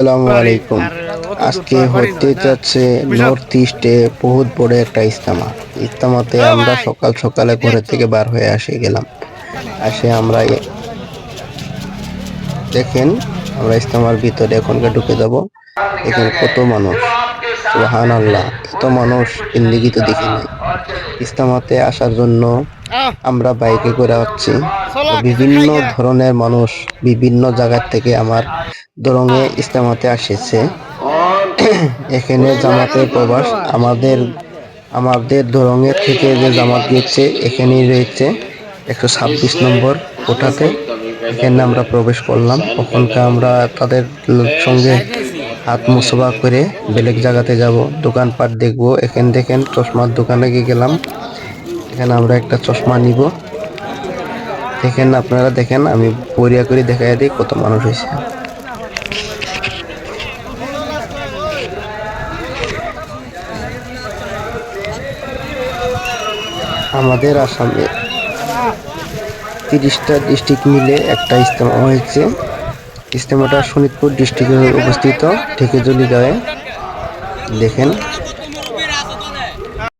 আসসালামু আলাইকুম। আজকে হতে যাচ্ছে নর্থ ইস্টে বহুত বড় একটা ইস্তামা ইস্তামাতে আমরা সকাল সকালে ঘরে থেকে বার হয়ে আসে গেলাম। আসে আমরা দেখেন আমরা ইস্তামার ভিতরে এখনকে ঢুকে যাব। এখানে কত মানুষ। সুবাহান আল্লাহ এত মানুষ জিন্দিগি তো দেখি নাই। ইস্তামাতে আসার জন্য আমরা বাইকে করে হচ্ছি বিভিন্ন ধরনের মানুষ বিভিন্ন জায়গা থেকে আমার দরঙে ইস্তেমাতে আসেছে। এখানে জামাতের প্রবাস আমাদের আমাদের দরঙে থেকে যে জামাত গিয়েছে এখানেই রয়েছে একশো ছাব্বিশ নম্বর কোঠাতে। এখানে আমরা প্রবেশ করলাম। ওখানকে আমরা তাদের সঙ্গে হাত মুসবা করে বেলেগ জায়গাতে যাব। দোকানপাট দেখব। এখান দেখেন চশমার দোকানে গিয়ে গেলাম। এখানে আমরা একটা চশমা নিব। দেখেন আপনারা দেখেন, আমি পরিয়া করে দেখাই দিই কত মানুষ হয়েছে। আমাদের আসামে তিরিশটা ডিস্ট্রিক্ট মিলে একটা ইজতেমা হয়েছে। ইজতেমাটা শোনিতপুর ডিস্ট্রিক্টে অবস্থিত, ঢেকেজলি গায়ে। দেখেন